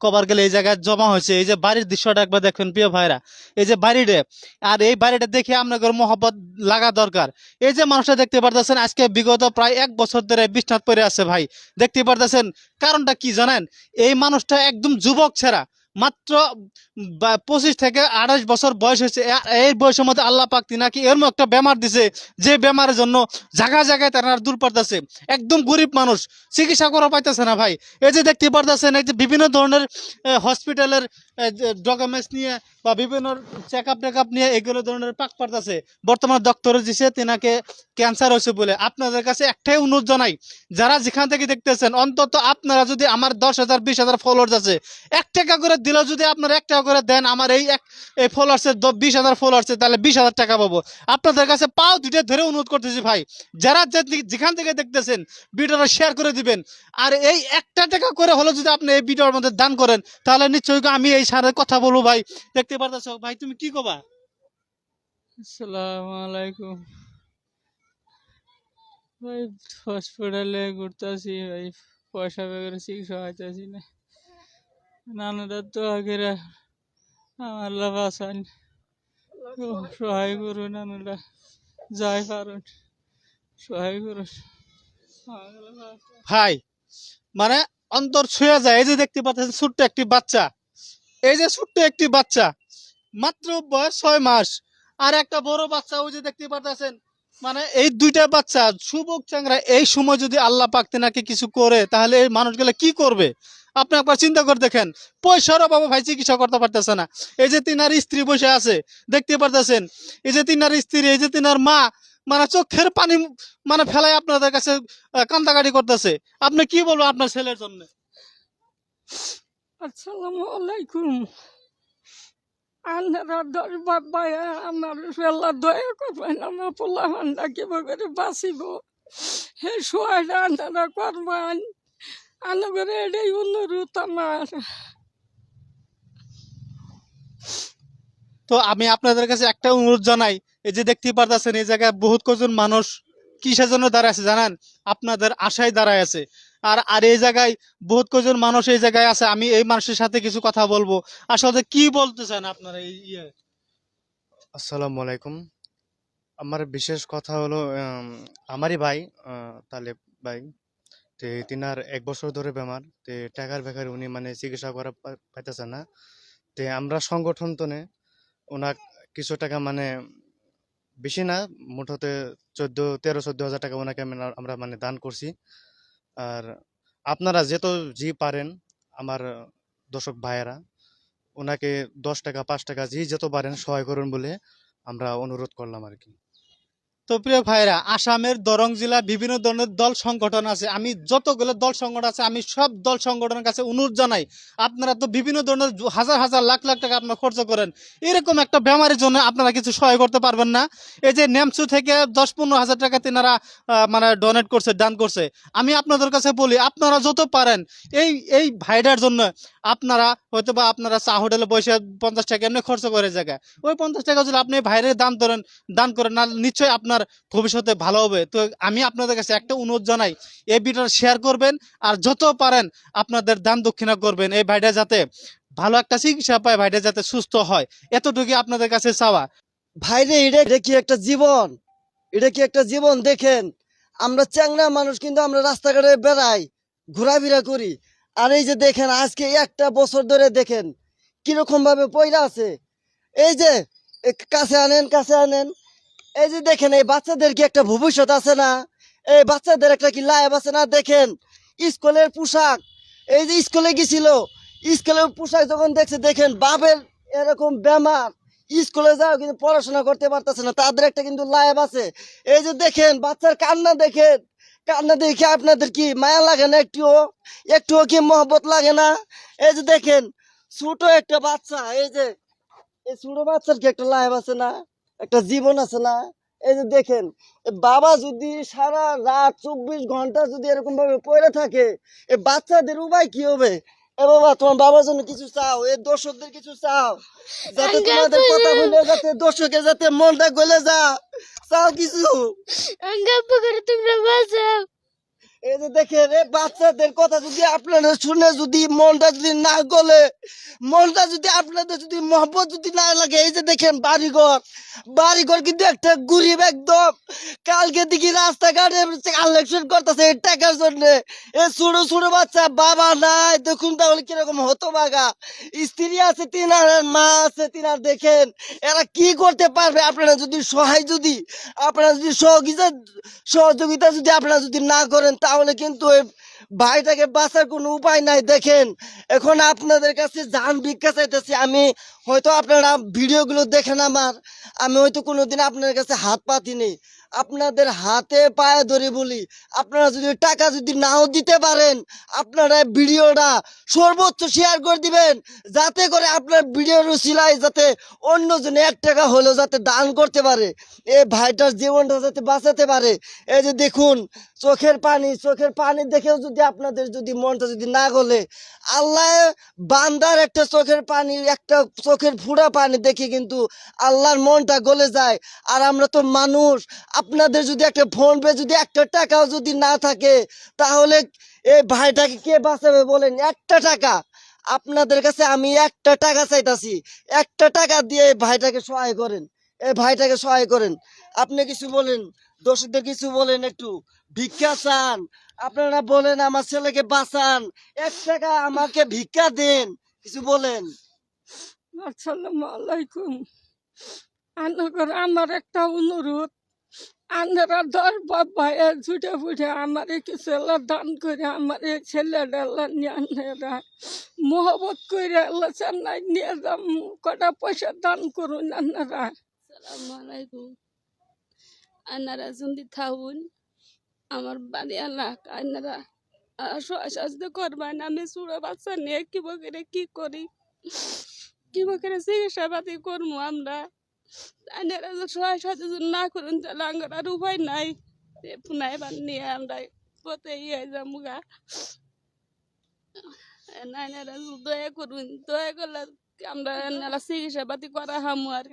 কবার গেলে এই জায়গায় জমা হয়েছে। এই যে বাড়ির দৃশ্যটা একবার দেখবেন প্রিয় ভাইরা। এই যে বাড়িটা, আর এই বাড়িটা দেখে আপনাদের মহব্বত লাগা দরকার। এই যে মানুষটা দেখতে পারতেছেন, আজকে বিগত প্রায় এক বছর ধরে বিষ্ণাত পরে আছে ভাই। দেখতে পারতেছেন, কারণটা কি জানেন? এই মানুষটা একদম যুবক ছেড়া। মাত্র পঁচিশ থেকে আঠাশ বছর বয়স হয়েছে। এই বয়সের মধ্যে আল্লাহ পাক নাকি এরম একটা বেমার দিছে, যে বেমারের জন্য জায়গায় জায়গায় তারা দূর পারতেছে। একদম গরিব মানুষ, চিকিৎসা করা পাইতেছে না ভাই। এই যে দেখতে পারতেছেন, এই যে বিভিন্ন ধরনের হসপিটালের ডকুমেন্টস নিয়ে বা বিভিন্ন চেক আপ টেকআপ নিয়ে এগুলো ধরনের পাক পারতেছে। বর্তমান ডক্টরে দিছে, তেনাকে ক্যান্সার হয়েছে বলে। আপনাদের কাছে একটাই অনুরোধ জানাই, যারা যেখান থেকে দেখতেছেন, অন্তত আপনারা যদি আমার দশ হাজার, বিশ হাজার ফলোয়ার্স আছে, এক টাকা করে দিলেও যদি আপনারা এক টাকা করে দেন, আমার এই এক এই ফলোয়ার্সের বিশ হাজার ফলোয়ার্সে তাহলে বিশ হাজার টাকা পাবো। আপনাদের কাছে পাও দুটো ধরে অনুরোধ করতেছি ভাই, যারা যেখান থেকে দেখতেছেন, ভিডিওটা শেয়ার করে দিবেন। আর এই একটা টাকা করে হলো যদি আপনি এই ভিডিওর মধ্যে দান করেন, তাহলে নিশ্চয়ই আমি এই সারের কথা বলব ভাই। দেখতে পারতেছো? ভাই, তুমি কি কবা? আসসালামু আলাইকুম। ভাই হসপিটালে ঘুরতেছি, ভাই, পয়সা বেগরে চিকিৎসা হইতেছি না। নানারা তো আগেরা আমার বাসান সহায় করুন নানারা, যাই পারুন, সহায় করুন। ভাই মানে অন্তর ছুঁয়ে যায়। এই যে দেখতে পাচ্ছেন, ছোট্ট একটি বাচ্চা। এই যে ছোট্ট একটি বাচ্চা, মাত্র বয়স ছয় মাস। আর একটা বড় বাচ্চা, ওই যে দেখতে পাচ্ছেন মানে এই দুইটা বাচ্চা যুবক চ্যাংরা, এই সময় যদি আল্লাহ পাক নাকি কিছু করে, তাহলে এই মানুষগুলো কি করবে? আপনি একবার চিন্তা করে দেখেন। পয়সার অভাবে ভাই চিকিৎসা করতে পারতেছে না। এই যে তিনার স্ত্রী বসে আছে, দেখতে পারতেছেন? এই যে তিনার স্ত্রী, এই যে তিনার মা মানে চোখের পানি মানে ফেলায় আপনাদের কাছে কান্দাকাটি করতেছে। আপনি কি বলব আপনার ছেলের জন্য? আসসালামু আলাইকুম। বাবা আমার বাঁচিব? হে সোয়াইটা আন্ধারা করবেন। আনগরে এটাই অনুরোধ আমার তো আমি আপনাদের কাছে একটা অনুরোধ জানাই এই যে দেখতে পারতেছেন এই জায়গায় বহুত কজন মানুষ কিসের জন্য দাঁড়ায় আছে জানেন? আপনাদের আশায় দাঁড়ায় আছে। আর আর এই জায়গায় বহুত কজন মানুষ এই জায়গায় আছে আমি এই মানুষের সাথে কিছু কথা বলব। আসলে কি বলতে চান আপনারা এই ইয়ে? আসসালামু আলাইকুম। আমার বিশেষ কথা হলো আমারই ভাই তালেব ভাই। তে তিনার এক বছর ধরে বেমার, তে টাকার বেকার উনি মানে চিকিৎসা করা পাইতেছে না। তে আমরা সংগঠন তনে ওনার কিছু টাকা মানে বেশি না মুঠতে চোদ্দ, তেরো, চোদ্দ হাজার টাকা ওনাকে আমরা- আমরা মানে দান করছি। আর আপনারা যেত যে পারেন, আমার দর্শক ভাইয়েরা, ওনাকে দশ টাকা, পাঁচ টাকা যে যেত পারেন সহায় করুন বলে আমরা অনুরোধ করলাম আর কি। তো প্রিয় ভাইরা আসামের দরং জেলা বিভিন্ন ধরনের দল সংগঠন আছে। আমি যতগুলো দল সংগঠন আছে, আমি সব দল সংগঠনের কাছে অনুরোধ জানাই, আপনারা তো বিভিন্ন ধরনের হাজার হাজার লাখ লাখ টাকা আপনারা খরচ করেন, এরকম একটা বেমারের জন্য আপনারা কিছু সহায় করতে পারবেন না। এই যে নেমসু থেকে দশ পনেরো হাজার টাকা তেনারা মানে ডোনেট করছে, দান করছে। আমি আপনাদের কাছে বলি, আপনারা যত পারেন, এই এই ভাইটার জন্য আপনারা হয়তো বা আপনারা চা হোটেলে বসে পঞ্চাশ টাকা এমনি খরচ করে জায়গায়। ওই পঞ্চাশ টাকা যদি আপনি ভাইরের দান করেন দান করেন, না, নিশ্চয়ই আপনার ভবিষ্যতে ভালো হবে। তো আমি আপনাদের কাছে একটা অনুরোধ জানাই, এই ভিডিওটা শেয়ার করবেন আর যত পারেন আপনাদের দান দক্ষিণা করবেন এই ভাইটা যাতে ভালো একটা চিকিৎসা পায়, ভাইটা যাতে সুস্থ হয়। এতটুকু আপনাদের কাছে চাওয়া। ভাইরে, এটা এটা কি একটা জীবন? এটা কি একটা জীবন? দেখেন, আমরা চ্যাংরা মানুষ কিন্তু আমরা রাস্তাঘাটে বেড়াই, ঘোরাফেরা করি। আর এই যে দেখেন, আজকে একটা বছর ধরে দেখেন কীরকম ভাবে পয়রা আছে। এই যে কাছে আনেন কাছে আনেন। এই যে দেখেন, এই বাচ্চাদের কি একটা ভবিষ্যৎ আছে না? এই বাচ্চাদের একটা কি লাইভ আছে না? দেখেন, স্কুলের পোশাক। এই যে স্কুলে গেছিল, স্কুলের পোশাক যখন দেখছে, দেখেন, বাপের এরকম বেমার। স্কুলে যাও, কিন্তু পড়াশোনা করতে পারতেছে না, তাদের একটা কিন্তু লাইভ আছে। এই যে দেখেন, বাচ্চার কান্না দেখেন, কান্না দেখে আপনাদের কি মায়া লাগে না একটুও? একটুও কি মহব্বত লাগে না? এই যে দেখেন, ছোট একটা বাচ্চা, এই যে, এই ছোট বাচ্চার কি একটা লাইভ আছে না? একটা জীবন আছে না? এই যে দেখেন এ বাবা যদি সারা রাত চব্বিশ ঘণ্টা যদি এরকম ভাবে পড়ে থাকে এ বাচ্চাদের উপায় কি হবে? এ বাবা তোমার বাবার জন্য কিছু চাও এ দর্শকদের কিছু চাও? যাতে তোমাদের কথা বলে যাতে দর্শকের যাতে মনটা গলে যা চাও কিছু? করে তোমরা বাঁচাও। এই যে দেখেন বাচ্চাদের কথা যদি আপনারা শুনে যদি মনটা যদি না গলে, মনটা যদি আপনাদের যদি মহব্বত যদি না লাগে, এই যে দেখেন বাড়িঘর বাড়িঘর কিন্তু একটা গরিব একদম। কালকে দেখি রাস্তাঘাটে কালেকশন করতেছে এই টাকার জন্য। এই ছোট ছোট বাচ্চা, বাবা নাই, দেখুন তাহলে কীরকম হতো বাগা স্ত্রী আছে তিনার মা আছে তিনার দেখেন, এরা কি করতে পারবে? আপনারা যদি সহায় যদি, আপনারা যদি সহযোগিতা সহযোগিতা যদি আপনারা যদি না করেন তাহলে কিন্তু এই ভাইটাকে বাঁচার কোনো উপায় নাই। দেখেন, এখন আপনাদের কাছে যান ভিক্ষা চাইতেছি। আমি হয়তো আপনারা ভিডিওগুলো দেখেন আমার। আমি হয়তো কোনোদিন আপনার কাছে হাত পাতিনি। আপনাদের হাতে পায়ে ধরে বলি, আপনারা যদি টাকা যদি নাও দিতে পারেন, আপনারা ভিডিওটা সর্বোচ্চ শেয়ার করে দিবেন। যাতে করে আপনার ভিডিওর সিলাই যাতে অন্যজনে এক টাকা হলেও যাতে দান করতে পারে। এই ভাইটার জীবনটা যাতে বাঁচাতে পারে। এই যে দেখুন চোখের পানি চোখের পানি দেখেও যদি আপনাদের যদি মনটা যদি না গলে, আল্লাহ বান্দার একটা চোখের পানি, একটা চোখের ফুড়া পানি দেখে কিন্তু আল্লাহর মনটা গলে যায়। আর আমরা তো মানুষ, আপনাদের যদি একটা ফোন পে, যদি একটা টাকাও যদি না থাকে, তাহলে এই ভাইটাকে কে বাঁচাবে বলেন? একটা টাকা। আপনাদের কাছে আমি একটা টাকা চাইতাছি। একটা টাকা দিয়ে এই ভাইটাকে সহায় করেন। এই ভাইটাকে সহায় করেন। আপনি কিছু বলেন? দোষীদের কিছু বলেন একটু। ভিক্ষা চান। আপনারা বলেন আমার ছেলেকে বাঁচান। এক টাকা আমাকে ভিক্ষা দেন। কিছু বলেন। আসসালামু আলাইকুম। আনগর আমার একটা অনুরোধ। আন্ধারা দশ বাবা ছুটে ফুটে আমার কিছু দান করে আমার এই ছেলেটা আল্লাহ নিয়ে আন্ধারা। মোহবত করে আল্লাহ চেন্নাই নিয়ে যাম। কটা পয়সা দান করুন আন্ধারা। আসসালামু আলাইকুম। আনারা জুন্দি থাউন আমার বাড়ি আল্লাহ আনারা সাহায্য করবেন আমি সুড়ো বাচ্চা নিয়ে কি বকরে কি করি? কি বকরে চিকিৎসা পাতি করব আমরা? আনারা যে সহায় সাহায্য না করুন তাহলে আমার আর উপায় নাই। পুনাই বান নিয়ে আমরা পথে ইয়ে যামুগা নাইনারা দয়া করুন, দয়া করলে আমরা চিকিৎসা পাতি করা হামু আর